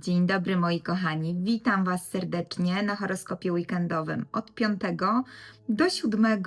Dzień dobry moi kochani, witam Was serdecznie na horoskopie weekendowym od 5 do 7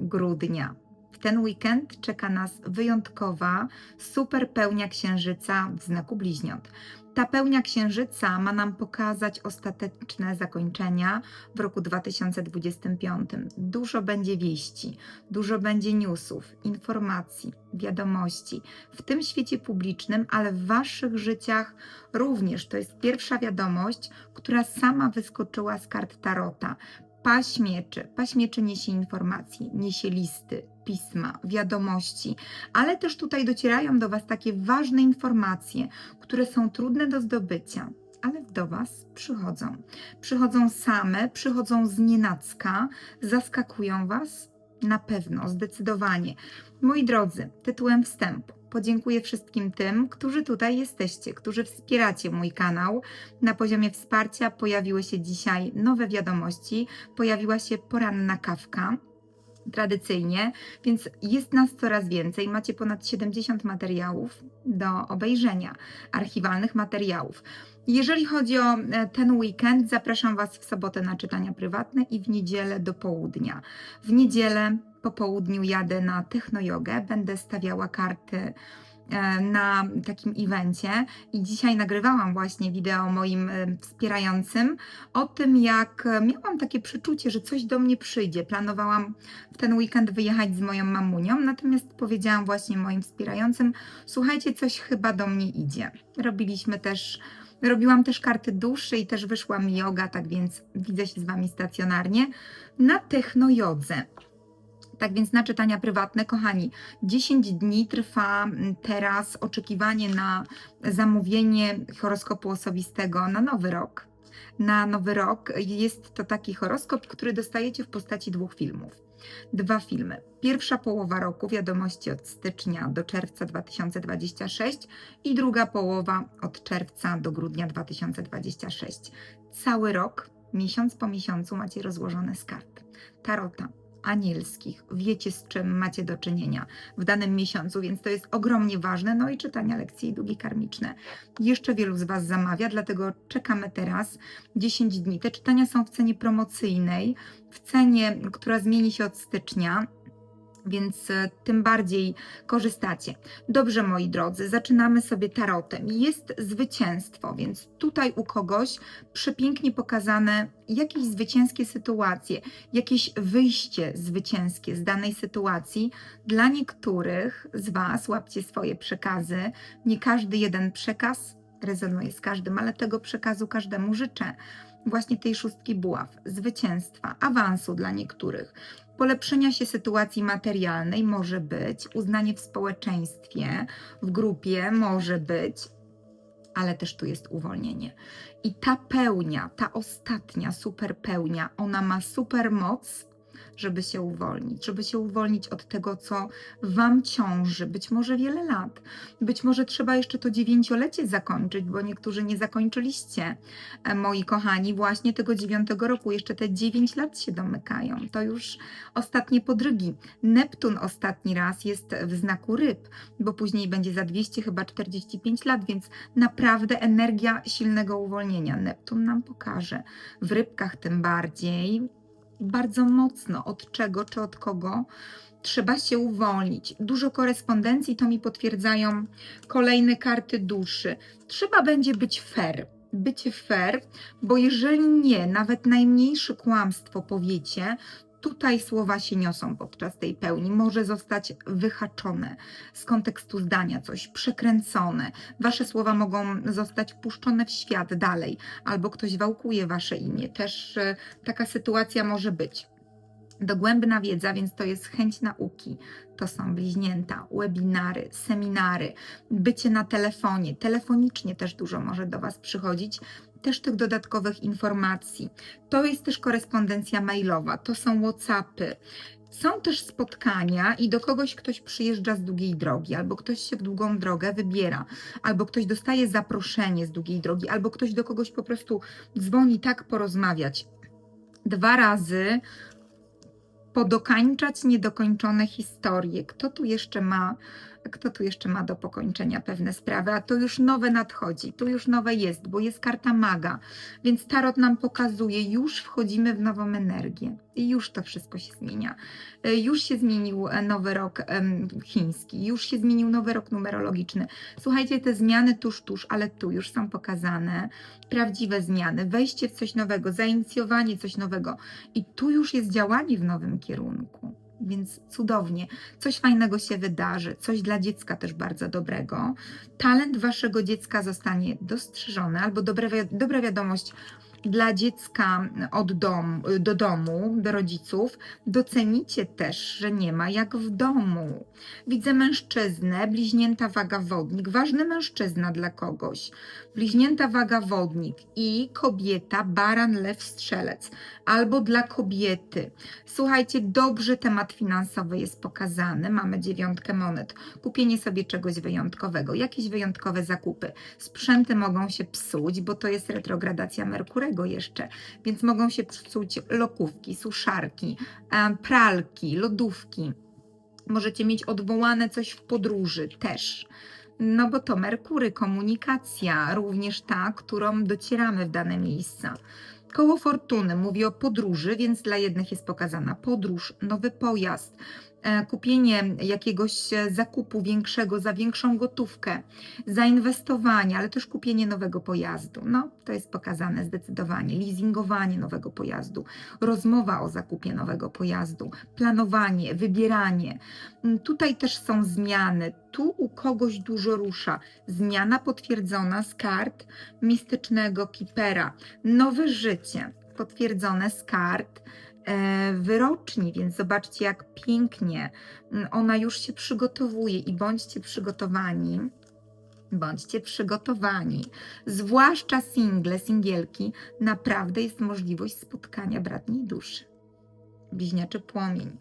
grudnia. W ten weekend czeka nas wyjątkowa, super pełnia księżyca w znaku bliźniąt. Ta pełnia księżyca ma nam pokazać ostateczne zakończenia w roku 2025. Dużo będzie wieści, dużo będzie newsów, informacji, wiadomości w tym świecie publicznym, ale w Waszych życiach również. To jest pierwsza wiadomość, która sama wyskoczyła z kart Tarota. Paść mieczy. Paść mieczy niesie informacje, niesie listy, pisma, wiadomości, ale też tutaj docierają do Was takie ważne informacje, które są trudne do zdobycia, ale do Was przychodzą. Przychodzą same, przychodzą z nienacka, zaskakują Was na pewno, zdecydowanie. Moi drodzy, tytułem wstępu podziękuję wszystkim tym, którzy tutaj jesteście, którzy wspieracie mój kanał. Na poziomie wsparcia pojawiły się dzisiaj nowe wiadomości, pojawiła się poranna kawka. Tradycyjnie, więc jest nas coraz więcej. Macie ponad 70 materiałów do obejrzenia, archiwalnych materiałów. Jeżeli chodzi o e, ten weekend, zapraszam Was w sobotę na czytania prywatne i w niedzielę do południa. W niedzielę po południu jadę na technojogę, będę stawiała karty e, na takim evencie i dzisiaj nagrywałam właśnie wideo moim e, wspierającym o tym, jak miałam takie przeczucie, że coś do mnie przyjdzie. Planowałam w ten weekend wyjechać z moją mamunią, natomiast powiedziałam właśnie moim wspierającym, słuchajcie, coś chyba do mnie idzie. Robiliśmy też Robiłam też karty duszy i też wyszła mi yoga, tak więc widzę się z Wami stacjonarnie na technojodze. Tak więc na czytania prywatne, kochani, 10 dni trwa mm, teraz oczekiwanie na zamówienie horoskopu osobistego na nowy rok. Na nowy rok jest to taki horoskop, który dostajecie w postaci dwóch filmów. Dwa filmy. Pierwsza połowa roku, wiadomości od stycznia do czerwca 2026 i druga połowa od czerwca do grudnia 2026. Cały rok, miesiąc po miesiącu macie rozłożone z kart. Tarota, anielskich. Wiecie, z czym macie do czynienia w danym miesiącu, więc to jest ogromnie ważne. No i czytania lekcji i długi karmiczne. Jeszcze wielu z Was zamawia, dlatego czekamy teraz 10 dni. Te czytania są w cenie promocyjnej, w cenie, która zmieni się od stycznia więc e, tym bardziej korzystacie. Dobrze, moi drodzy, zaczynamy sobie tarotem. Jest zwycięstwo, więc tutaj u kogoś przepięknie pokazane jakieś zwycięskie sytuacje, jakieś wyjście zwycięskie z danej sytuacji. Dla niektórych z Was, łapcie swoje przekazy, nie każdy jeden przekaz rezonuje z każdym, ale tego przekazu każdemu życzę właśnie tej szóstki buław, zwycięstwa, awansu dla niektórych, polepszenia się sytuacji materialnej może być, uznanie w społeczeństwie, w grupie może być, ale też tu jest uwolnienie. I ta pełnia, ta ostatnia super pełnia, ona ma super moc żeby się uwolnić, żeby się uwolnić od tego, co Wam ciąży, być może wiele lat. Być może trzeba jeszcze to dziewięciolecie zakończyć, bo niektórzy nie zakończyliście, e, moi kochani, właśnie tego dziewiątego roku. Jeszcze te dziewięć lat się domykają. To już ostatnie podrygi. Neptun ostatni raz jest w znaku ryb, bo później będzie za 200, chyba 45 lat, więc naprawdę energia silnego uwolnienia. Neptun nam pokaże. W rybkach tym bardziej bardzo mocno od czego czy od kogo trzeba się uwolnić. Dużo korespondencji to mi potwierdzają kolejne karty duszy. Trzeba będzie być fair. Bycie fair, bo jeżeli nie, nawet najmniejsze kłamstwo powiecie, tutaj słowa się niosą podczas tej pełni. Może zostać wyhaczone z kontekstu zdania, coś przekręcone. Wasze słowa mogą zostać puszczone w świat dalej, albo ktoś wałkuje wasze imię. Też e, taka sytuacja może być. Dogłębna wiedza, więc to jest chęć nauki. To są bliźnięta, webinary, seminary, bycie na telefonie. Telefonicznie też dużo może do Was przychodzić też tych dodatkowych informacji. To jest też korespondencja mailowa, to są WhatsAppy. Są też spotkania i do kogoś ktoś przyjeżdża z długiej drogi, albo ktoś się w długą drogę wybiera, albo ktoś dostaje zaproszenie z długiej drogi, albo ktoś do kogoś po prostu dzwoni tak porozmawiać. Dwa razy podokańczać niedokończone historie. Kto tu jeszcze ma Kto tu jeszcze ma do pokończenia pewne sprawy? A to już nowe nadchodzi, tu już nowe jest, bo jest karta maga, więc tarot nam pokazuje, już wchodzimy w nową energię i już to wszystko się zmienia. E, Już się zmienił e, nowy rok chiński, już się zmienił nowy rok numerologiczny. Słuchajcie, te zmiany tuż, tuż, ale tu już są pokazane prawdziwe zmiany, wejście w coś nowego, zainicjowanie coś nowego i tu już jest działanie w nowym kierunku. Więc cudownie, coś fajnego się wydarzy, coś dla dziecka też bardzo dobrego. Talent waszego dziecka zostanie dostrzeżony, albo dobra, wi- dobra wiadomość dla dziecka od domu, do domu, do rodziców. Docenicie też, że nie ma jak w domu. Widzę mężczyznę, bliźnięta waga wodnik, ważny mężczyzna dla kogoś. Bliźnięta waga wodnik i kobieta, baran, lew, strzelec. Albo dla kobiety. Słuchajcie, dobrze temat finansowy jest pokazany. Mamy dziewiątkę monet. Kupienie sobie czegoś wyjątkowego, jakieś wyjątkowe zakupy. Sprzęty mogą się psuć, bo to jest retrogradacja Merkurego jeszcze, więc mogą się psuć lokówki, suszarki, e, pralki, lodówki. Możecie mieć odwołane coś w podróży też. No bo to Merkury, komunikacja, również ta, którą docieramy w dane miejsca. Koło fortuny mówi o podróży, więc dla jednych jest pokazana podróż, nowy pojazd, kupienie jakiegoś e, zakupu większego za większą gotówkę, zainwestowanie, ale też kupienie nowego pojazdu. No, to jest pokazane zdecydowanie. Leasingowanie nowego pojazdu, rozmowa o zakupie nowego pojazdu, planowanie, wybieranie. Mm, Tutaj też są zmiany. Tu u kogoś dużo rusza. Zmiana potwierdzona z kart mistycznego kipera. Nowe życie potwierdzone z kart e, wyroczni, więc zobaczcie, jak pięknie mm, ona już się przygotowuje i bądźcie przygotowani. Bądźcie przygotowani. Zwłaszcza single, singielki, naprawdę jest możliwość spotkania bratniej duszy. Bliźniaczy płomień.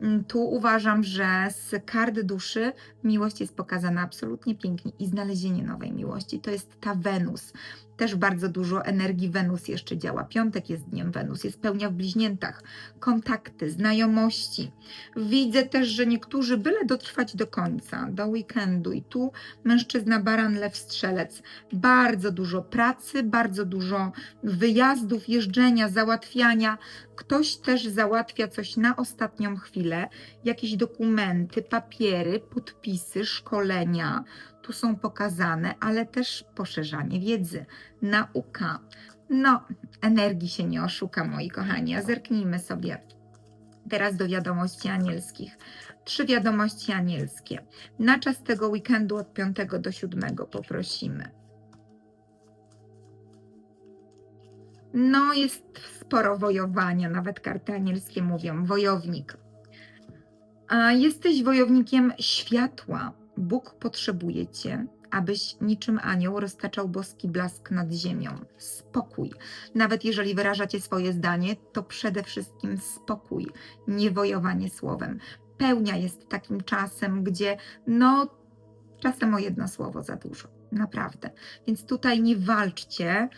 Mm, Tu uważam, że z kart duszy miłość jest pokazana absolutnie pięknie i znalezienie nowej miłości. To jest ta Wenus. Też bardzo dużo energii Wenus jeszcze działa. Piątek jest dniem Wenus, jest pełnia w bliźniętach, kontakty, znajomości. Widzę też, że niektórzy byle dotrwać do końca, do weekendu i tu mężczyzna, baran, lew, strzelec. Bardzo dużo pracy, bardzo dużo wyjazdów, jeżdżenia, załatwiania. Ktoś też załatwia coś na ostatnią chwilę, jakieś dokumenty, papiery, podpisy, szkolenia. Tu są pokazane, ale też poszerzanie wiedzy, nauka. No, energii się nie oszuka, moi kochani, a zerknijmy sobie teraz do wiadomości anielskich. Trzy wiadomości anielskie. Na czas tego weekendu od 5 do 7 poprosimy. No, jest sporo wojowania, nawet karty anielskie mówią, wojownik. A jesteś wojownikiem światła. Bóg potrzebuje cię, abyś niczym anioł roztaczał boski blask nad ziemią. Spokój. Nawet jeżeli wyrażacie swoje zdanie, to przede wszystkim spokój, nie wojowanie słowem. Pełnia jest takim czasem, gdzie no czasem o jedno słowo za dużo. Naprawdę. Więc tutaj nie walczcie,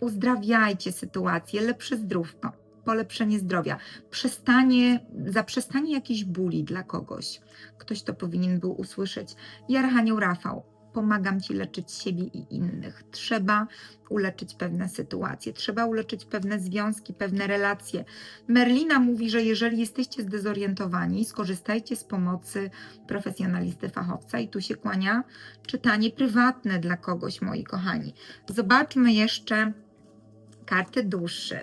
uzdrawiajcie sytuację, lepsze zdrówko, polepszenie zdrowia, przestanie, zaprzestanie jakiejś bóli dla kogoś. Ktoś to powinien był usłyszeć. I Archanioł Rafał, pomagam Ci leczyć siebie i innych. Trzeba uleczyć pewne sytuacje, trzeba uleczyć pewne związki, pewne relacje. Merlina mówi, że jeżeli jesteście zdezorientowani, skorzystajcie z pomocy profesjonalisty, fachowca i tu się kłania czytanie prywatne dla kogoś, moi kochani. Zobaczmy jeszcze karty duszy.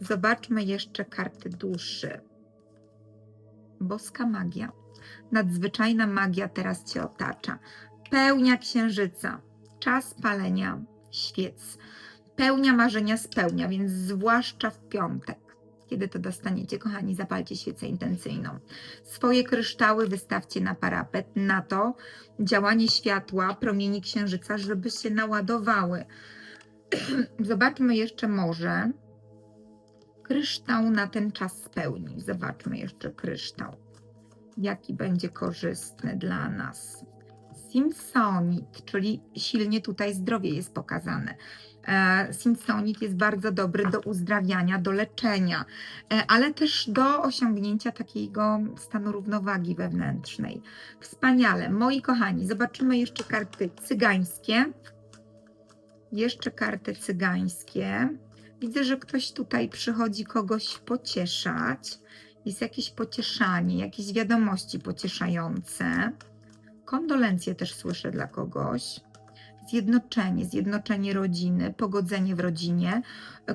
Zobaczmy jeszcze karty duszy. Boska magia. Nadzwyczajna magia teraz Cię otacza. Pełnia księżyca. Czas palenia świec. Pełnia marzenia spełnia, więc zwłaszcza w piątek. Kiedy to dostaniecie, kochani, zapalcie świecę intencyjną. Swoje kryształy wystawcie na parapet, na to działanie światła, promieni księżyca, żeby się naładowały. Zobaczmy jeszcze może kryształ na ten czas spełni. Zobaczmy jeszcze kryształ. Jaki będzie korzystny dla nas. Simsonit, czyli silnie tutaj zdrowie jest pokazane. E, Simsonit jest bardzo dobry do uzdrawiania, do leczenia, e, ale też do osiągnięcia takiego stanu równowagi wewnętrznej. Wspaniale. Moi kochani, zobaczymy jeszcze karty cygańskie. Jeszcze karty cygańskie. Widzę, że ktoś tutaj przychodzi kogoś pocieszać. Jest jakieś pocieszanie, jakieś wiadomości pocieszające. Kondolencje też słyszę dla kogoś. Zjednoczenie, zjednoczenie rodziny, pogodzenie w rodzinie.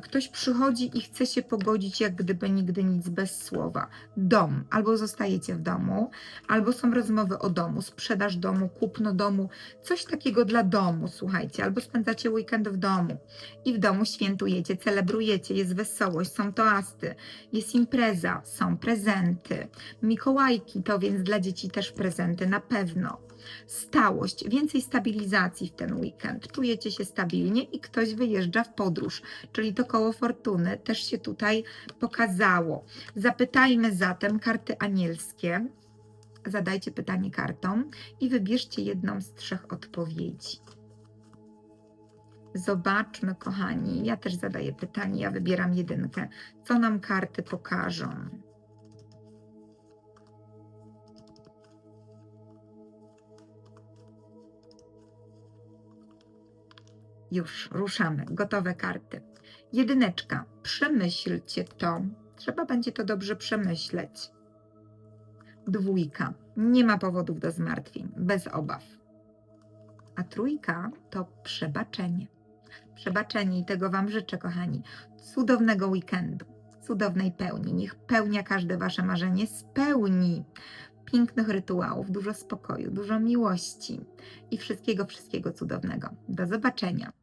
Ktoś przychodzi i chce się pogodzić, jak gdyby nigdy nic bez słowa. Dom, albo zostajecie w domu, albo są rozmowy o domu, sprzedaż domu, kupno domu, coś takiego dla domu, słuchajcie, albo spędzacie weekend w domu i w domu świętujecie, celebrujecie, jest wesołość, są toasty, jest impreza, są prezenty. Mikołajki to więc dla dzieci też prezenty, na pewno. Stałość, więcej stabilizacji w ten weekend. Czujecie się stabilnie i ktoś wyjeżdża w podróż, czyli to koło fortuny też się tutaj pokazało. Zapytajmy zatem karty anielskie. Zadajcie pytanie kartom i wybierzcie jedną z trzech odpowiedzi. Zobaczmy, kochani. Ja też zadaję pytanie, ja wybieram jedynkę. Co nam karty pokażą? Już, ruszamy. Gotowe karty. Jedyneczka. Przemyślcie to. Trzeba będzie to dobrze przemyśleć. Dwójka. Nie ma powodów do zmartwień. Bez obaw. A trójka to przebaczenie. Przebaczenie i tego Wam życzę, kochani. Cudownego weekendu, cudownej pełni. Niech pełnia każde Wasze marzenie spełni. Pięknych rytuałów, dużo spokoju, dużo miłości i wszystkiego, wszystkiego cudownego. Do zobaczenia.